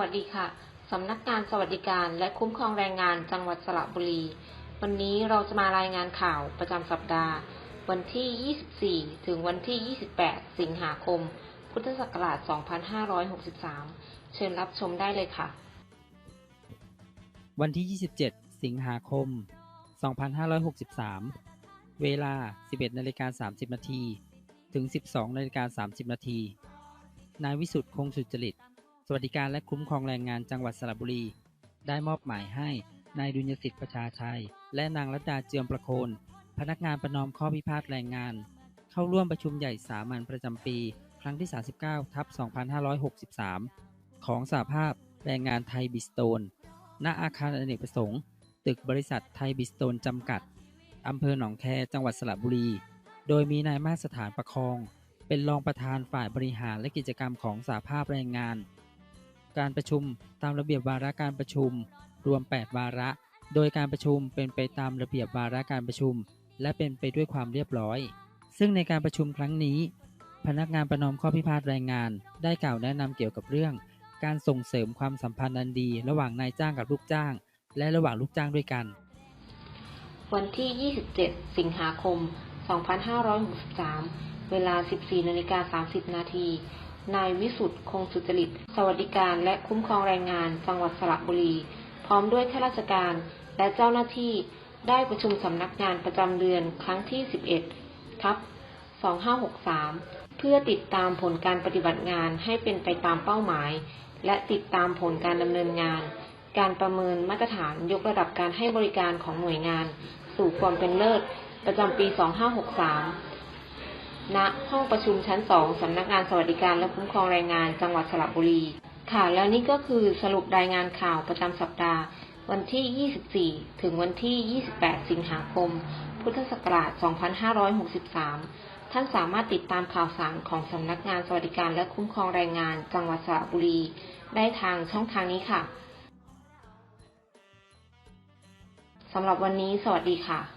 วัสดีค่ะ สำนักงานสวัสดิการและคุ้มครองแรงงานจังหวัดสระบุรี วันนี้เราจะมารายงานข่าวประจำสัปดาห์ วันที่ 24 ถึงวันที่ 28 สิงหาคม พุทธศักราช 2563 เชิญรับชมได้เลยค่ะ วันที่ 27 สิงหาคม 2563 เวลา 11นาฬิกา30 นาที ถึง 12นาฬิกา30 นาที นายวิสุทธ์คงสุจริต สวัสดิการและคุ้มครองแรงงานจังหวัดสระบุรี ได้มอบหมายให้นายดุลยสิทธิ์ประชาชัย และนางรัตดาเจือมประโคน พนักงานประนอมข้อพิพาทแรงงาน เข้าร่วมประชุมใหญ่สามัญประจำปี ครั้งที่ 39 ทับ 2563 ของสหภาพแรงงานไทยบิสโตน ณ อาคารอเนกประสงค์ ตึกบริษัทไทยบิสโตนจำกัด อำเภอหนองแค จังหวัดสระบุรี โดยมีนายมาตรสถานประคอง เป็นรองประธานฝ่ายบริหารและกิจกรรมของสาภาพแรงงาน การประชุมตามระเบียบวาระการประชุม รวม 8 วาระ โดยการประชุมเป็นไปตามระเบียบวาระการประชุม และเป็นไปด้วยความเรียบร้อย ซึ่งในการประชุมครั้งนี้ พนักงานประนอมข้อพิพาทแรงงาน ได้กล่าวแนะนำเกี่ยวกับเรื่อง การส่งเสริมความสัมพันธ์อันดี ระหว่างนายจ้างกับลูกจ้าง และระหว่างลูกจ้างด้วยกัน วันที่ 27 สิงหาคม 2563 เวลา 14นาฬิกา30 นาที นายวิสุทธิ์คงสุจริต สวัสดิการและคุ้มครองแรงงาน จังหวัดสระบุรี พร้อมด้วยข้าราชการและเจ้าหน้าที่ได้ประชุมสำนักงานประจำเดือนครั้งที่ 11 ทับ 2563 เพื่อติดตามผลการปฏิบัติงานให้เป็นไปตามเป้าหมาย และติดตามผลการดำเนินงาน การประเมินมาตรฐานยกระดับการให้บริการของหน่วยงาน สู่ความเป็นเลิศ ประจำปี 2563 ณห้องประชุมชั้น2สำนักงานสวัสดิการและคุ้มครองแรงงานจังหวัดสระบุรี ค่ะ แล้วนี่ก็คือสรุปรายงานข่าวประจำสัปดาห์ วันที่ 24 ถึงวันที่ 28 สิงหาคม พุทธศักราช 2563 ท่านสามารถติดตามข่าวสารของสำนักงานสวัสดิการและคุ้มครองแรงงาน จังหวัดสระบุรี ได้ทางช่องทางนี้ค่ะสำหรับวันนี้สวัสดีค่ะ